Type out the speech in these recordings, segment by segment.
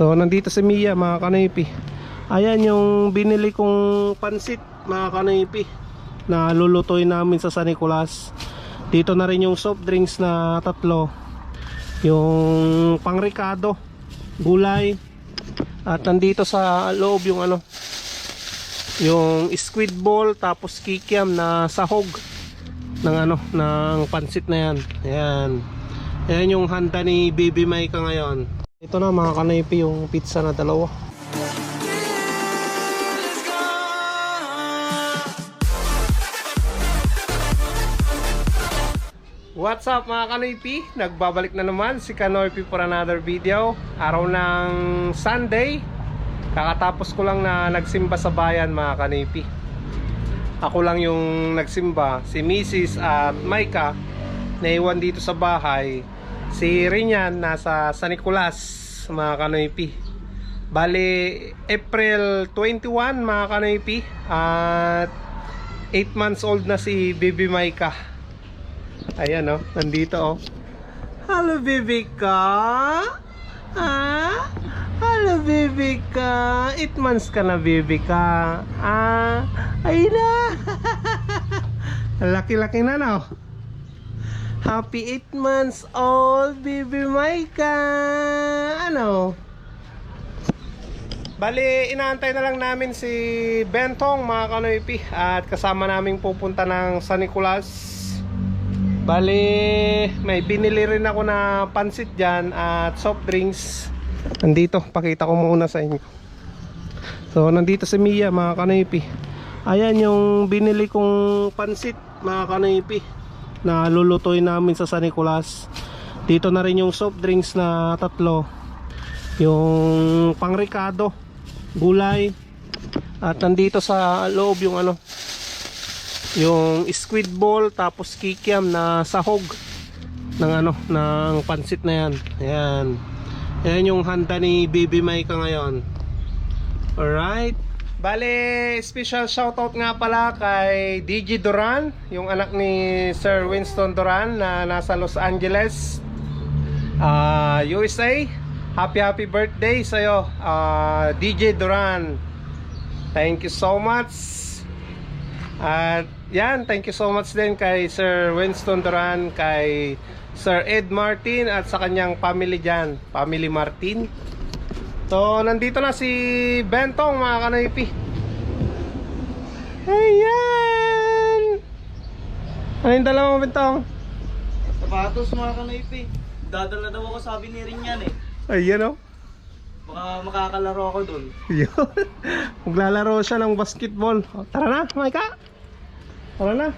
So nandito si Mia mga kanipi. Ayan yung binili kong pansit mga kanipi na lulutuin namin sa San Nicolas. Dito na rin yung soft drinks na tatlo. Yung pangricado, gulay at nandito sa loob yung ano yung squid ball tapos kikiam na sahog ng ano ng pansit na yan. Ayan. Ayan yung handa ni Baby Micah ngayon. Ito na mga kanipi yung pizza na dalawa. What's up mga kanoypi? Nagbabalik na naman si Kanoypi for another video Araw ng Sunday Kakatapos ko lang na nagsimba sa bayan mga kanoypi Ako lang yung nagsimba Si Mrs. at Maika Naiwan dito sa bahay Si Rinyan nasa San Nicolas mga kanoypi Bali April 21 mga kanoypi At 8 months old na si Baby Maika Ayan oh, nandito oh. Hello baby ka? Ah? Hello baby ka? 8 months ka na baby ka? Ah? Ay na! Laki-laki na no? Happy 8 months old baby Maika! Ano? Bali, inaantay na lang namin si Bentong mga kanoypi at kasama naming pupunta ng San Nicolas Bali, may binili rin ako na pansit dyan at soft drinks. Nandito, pakita ko muna sa inyo. So, nandito si Mia, mga kanipi. Ayan yung binili kong pansit, mga kanipi. Na lulutuin namin sa San Nicolas. Dito na rin yung soft drinks na tatlo. Yung pangricado, gulay. At nandito sa loob yung ano, yung squid ball tapos kikiam na sahog ng ano ng pansit na yan ayan ayan yung handa ni baby Micah ngayon alright bale special shoutout nga pala kay DJ Duran yung anak ni Sir Winston Duran na nasa Los Angeles. Ah, USA happy happy birthday sa'yo ah, DJ Duran. Thank you so much. At yan, thank you so much din kay Sir Winston Duran, kay Sir Ed Martin at sa kanyang family dyan, family Martin. So, nandito na si Bentong mga kanaypi. Ayan! Ano yung dala mo, Bentong? Sapatos mga kanaypi. Dadala daw ako sabi ni Rin yan eh. Ayan o. Baka makakalaro ako dun. Yun. Maglalaro siya ng basketball. O, Tara na, Maika. Tara na.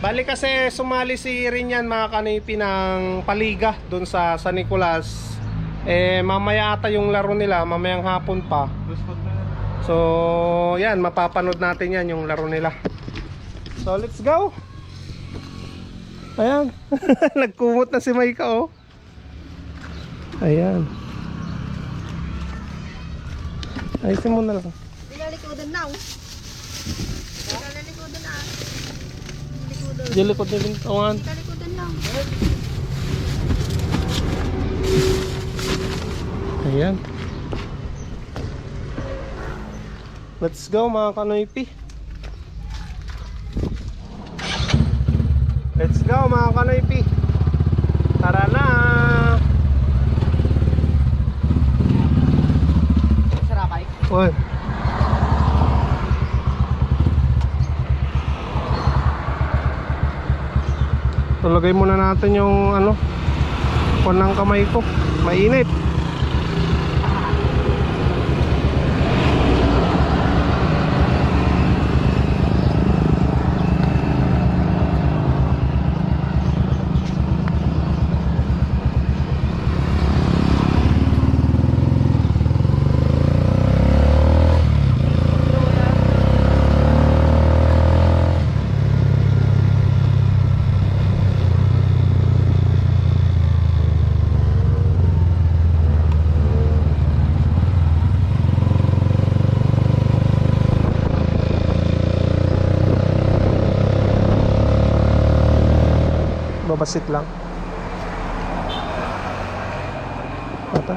Bali kasi sumali si Rinyan mga kanipi ng paliga doon sa San Nicolas. Eh mamaya ata yung laro nila, mamayang hapon pa. So, yan, mapapanood natin yan yung laro nila. So, let's go. Ayan. Nagkumot na si Maika oh. Ayan. Ayusin mo na lang. Nilalikodan na oh. Nilalikodan na. Likodan. Diyan likod ni Bintawan. Nilalikodan lang. Ayan. Let's go mga kanoypi. Let's go mga kanoypi. Tara na. Sarapay. Oy. Tulagay muna natin yung ano, kon ng kamay ko. Mainit. basit lang Ata.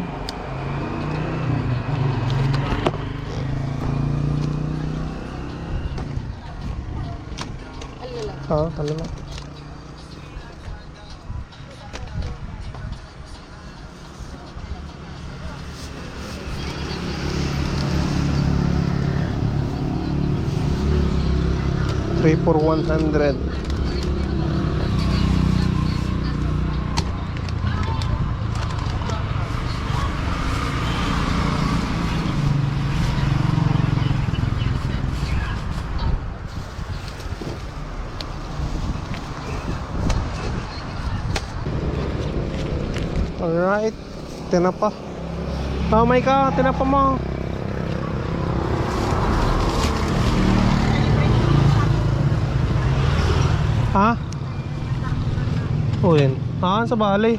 Oo, oh, talala. Three for one hundred. Tinapa. Oh my god, tinapa mo. Ha? Yun. Ah, sa bali.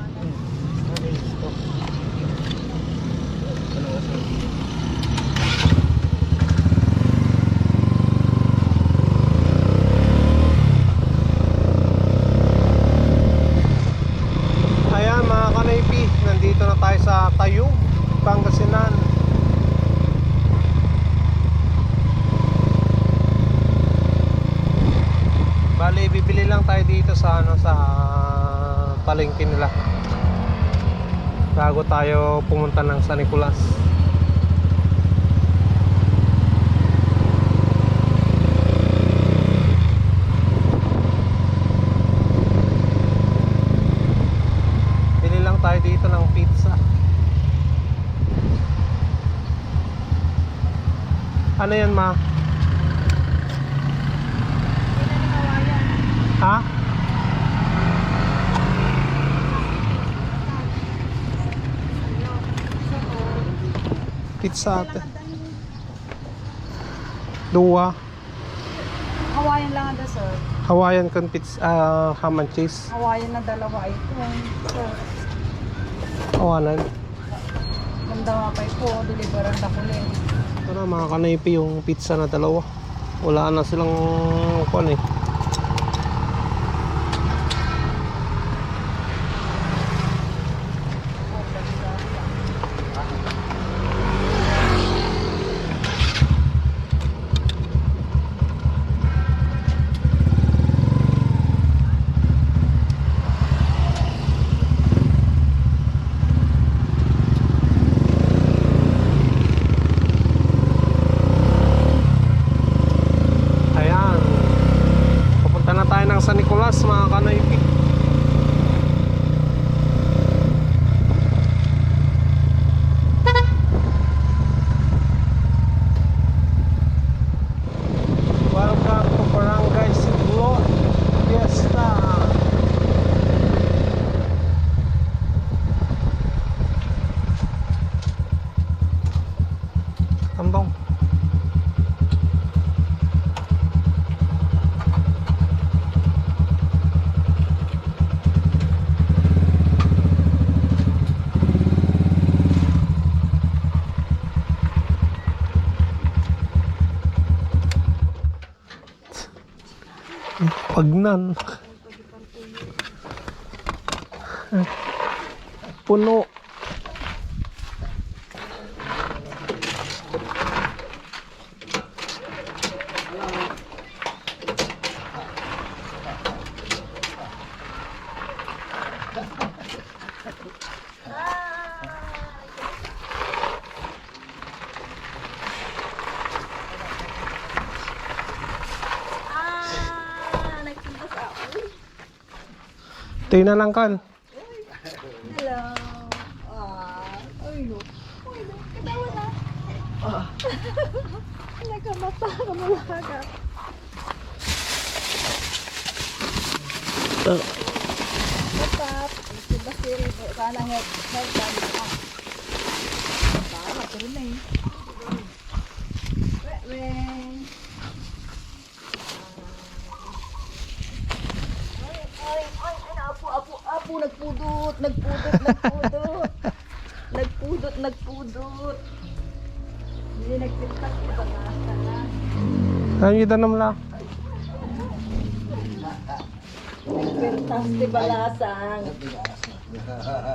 Ayan mga kanaypi, nandito na tayo sa Tayug, Pangasinan. Bali, bibili lang tayo dito sa ano sa palengke nila. Bago tayo pumunta ng San Nicolas. Bili lang tayo dito ng pizza. Ano yan, ma? Ha? Pizza ate. Dua. Hawaiian lang ang sir. Hawaiian con pizza, ah, ham and cheese. Hawaiian na dalawa ito. Sir, Awanan. ganda nga pa ito. Deliveran na kulit. Ito na mga kanaypi yung pizza na dalawa. Wala na silang kuan eh. Ayan. Pupunta na tayo ng San Nicolas mga kanaypi. Welcome to Barangay Sidlo Fiesta. Tambong. Pagnan. Puno. Ah, nagpunta sa ako. Tingnan lang kan. Hello. Ah, ay no. Uy, katawa na. Ah. Nagkamata ka malaga. What's up? Si Basir, sana help kami ah. Para, pero na eh. Weng. Ay, ay, ay, ay, apo, apo, nagpudot, nagpudot, nagpudot. nagpudot, nagpudot. Hindi nagpintak ko ba na? Ano yung danam la? Nagpintas di balasang.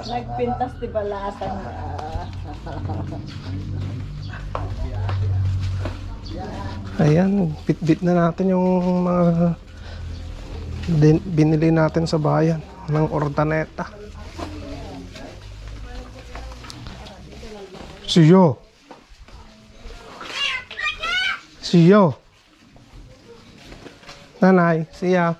Nagpintas di balasang. Ayan, bit-bit na natin yung mga din, binili natin sa bayan ng ordaneta. Siyo. Siyo. Nanay, siya.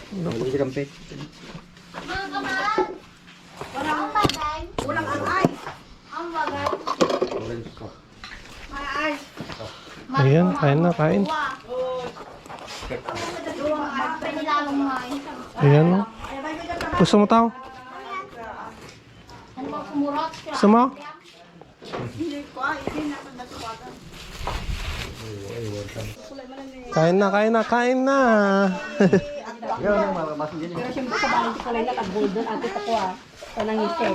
Ulang ang ice. May ice. Ayan, kain na, kain. Ayan, no. Gusto mo tao? Gusto mo? Kain na, kain na, kain na. Pero siyempre sa bahay ko lang nakagol doon. Ate ko ah. Tanang ite.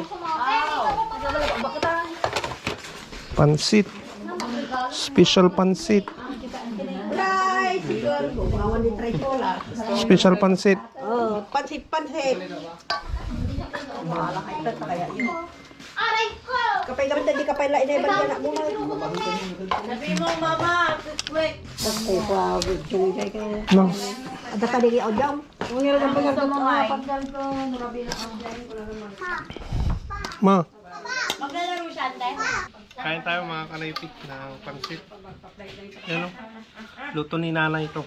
Pansit. Special pansit. Ni ko. Special pansit. Oh, pansit, pansit. Bahala ka ito kaya yun. Kapay naman hindi kapay la inay balik anak mo na. Sabi mo mama, quick. Ako pa yung kay kay. No. Ada ka diri yun. Ma. Maglalaro siya, ate. Kain tayo mga kanaypik ng pansit. Yan o. Luto ni nanay ito.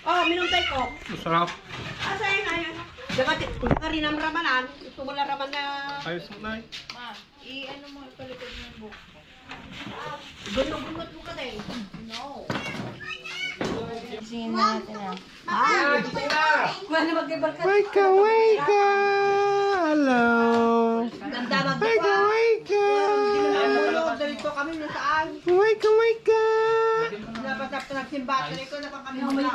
Oh, minumtay ko. Masarap. Asa yun ayun. Dapat nga rin ang ramanan. Gusto mo lang raman na Ayos mo na I-ano mo, ipalikod mo yung book. gunot-gunot mo ka din. Waika, waika! Dito kami na saan. Waika, waika! Napasap na nagsimba. Dali ko na pa kami mula.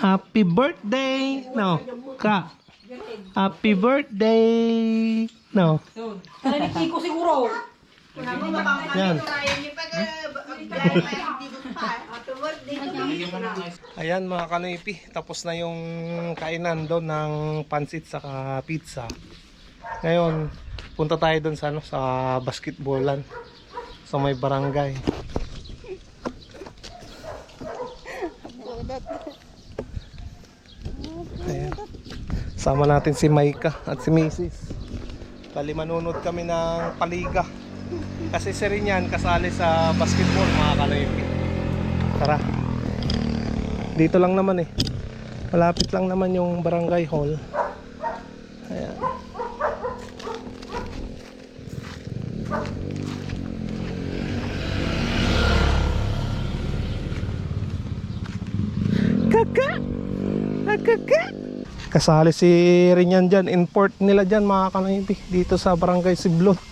Happy birthday! No, ka. Happy birthday! No. Kaya ni Kiko siguro. Yan. Ayan mga kanoypi, tapos na yung kainan doon ng pansit sa pizza. Ngayon, punta tayo doon sa ano sa basketballan sa may barangay. Ayan. Sama natin si Maika at si Mrs. Bali manunod kami ng paliga. Kasi si Rinyan kasali sa basketball mga kanoypi. Tara. Dito lang naman eh. Malapit lang naman yung barangay hall. Ayan. Kaka! Ah, Kaka! Kasali si Rinyan dyan. Import nila dyan mga kanoypi. Dito sa barangay Siblot.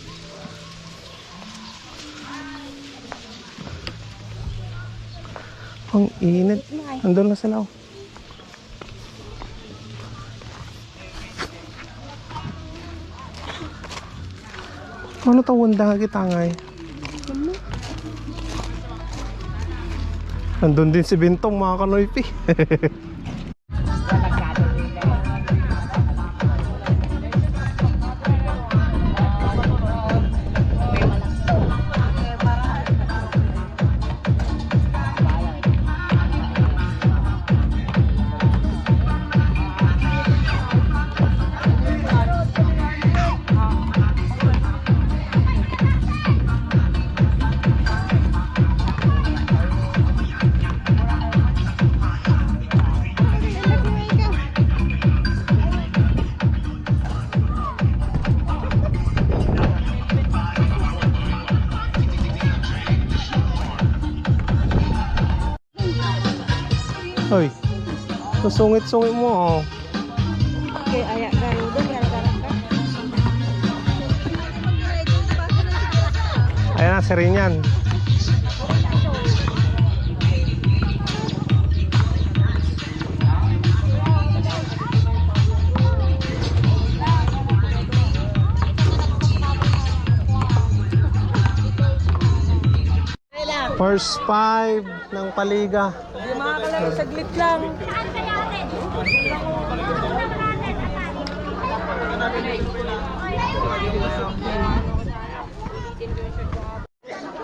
init. Andun na sila. oh. Ano to wanda kita ngay? Andun din si Bintong mga kanoypi. Susungit-sungit mo oh. Okay, ayak ka. Ayan na, si Rinyan. First five ng Paliga. Mga kalaro, saglit lang.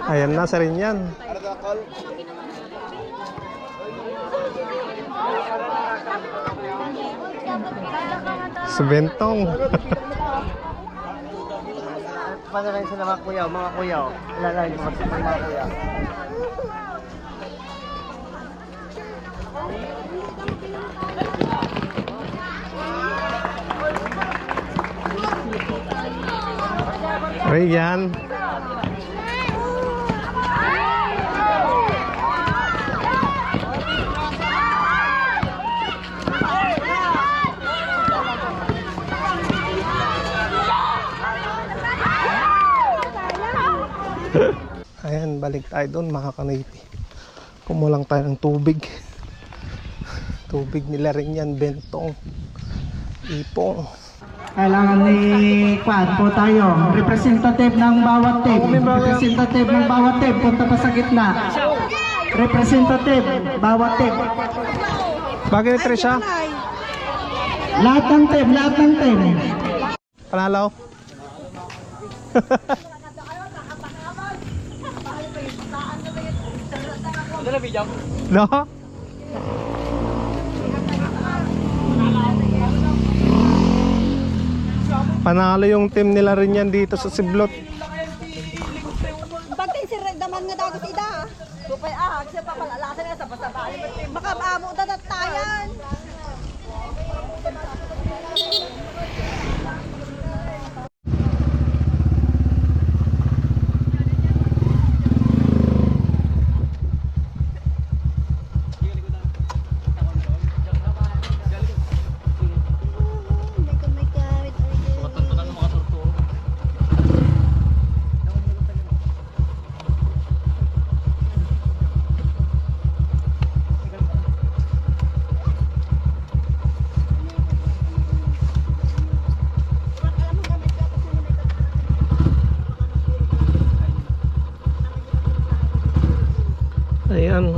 Ayan na, sa Rinyan. Sa Bentong. Paano rin sila mga kuya, mga kuya. Ilalay mo sa mga kuya. Riyan. Ayan, balik tayo doon mga kanipi. Kumulang tayo ng tubig. Tubig nila rin yan, bentong. Ipong. Kailangan ni Kwan po tayo. Representative ng bawat team. Representative ng bawat team. Punta pa sa gitna. Representative, bawat team. Bagay ni Trisha, Lahat ng team, lahat ng team. panalo. No? Panalo yung team nila rin yan dito sa Siblot. Pagting si Daman nga dagat ida. Supay ah, siya pa palalasan nga sa basta bali. Baka maamo na tayan.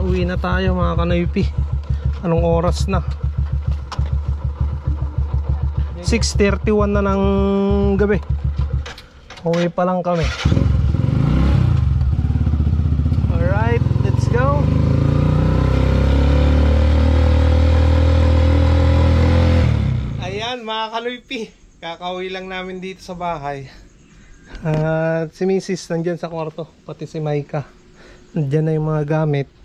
Uwi na tayo mga kanoypi. Anong oras na? 6.31 na ng gabi. Uwi pa lang kami. Alright, let's go. Ayan mga kanoypi. Kakauwi lang namin dito sa bahay. At si Mrs. nandyan sa kwarto. Pati si Maika. Nandyan na yung mga gamit.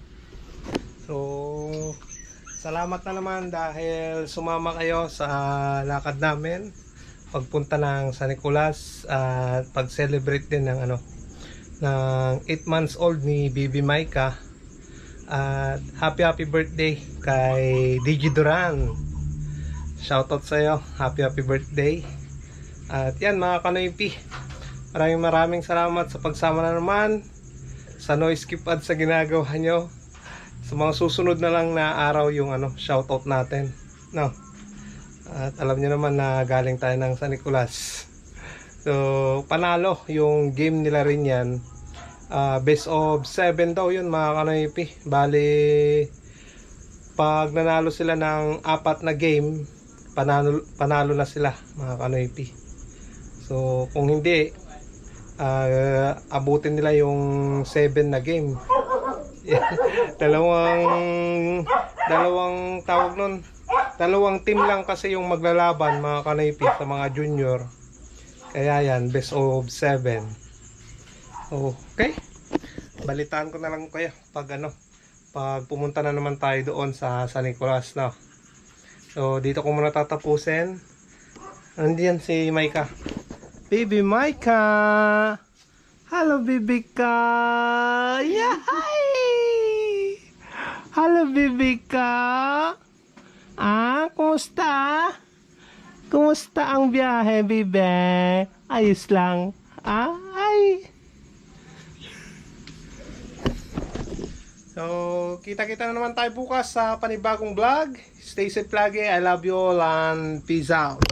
So, salamat na naman dahil sumama kayo sa lakad namin. Pagpunta ng San Nicolas at pag-celebrate din ng ano ng 8 months old ni Bibi Maika. At happy happy birthday kay Digi Duran. Shoutout sa iyo. Happy happy birthday. At yan mga kanoypi. Maraming maraming salamat sa pagsama na naman sa noise skip ad sa ginagawa nyo. Sa mga susunod na lang na araw yung ano, shoutout natin. No. At alam niyo naman na galing tayo ng San Nicolas. So, panalo yung game nila rin yan. Ah, best of 7 daw yun mga kanoypi. Bali, pag nanalo sila ng apat na game, panalo, panalo na sila mga kanoypi. So, kung hindi, ah, abutin nila yung 7 na game. Dalawang dalawang tawag nun. Dalawang team lang kasi yung maglalaban mga kanaypi sa mga junior. Kaya yan best of 7 okay. Balitaan ko na lang kayo pag ano pag pumunta na naman tayo doon sa San Nicolas na so dito ko muna tatapusin. Andiyan si Maika. Baby Maika! Hello, Bibika! Yay! Hello, Bibika! kumusta? Kumusta ang biyahe, bebe? Ayos lang. Ah, ay. So, kita-kita na naman tayo bukas sa panibagong vlog. Stay safe lagi. I love you all and peace out.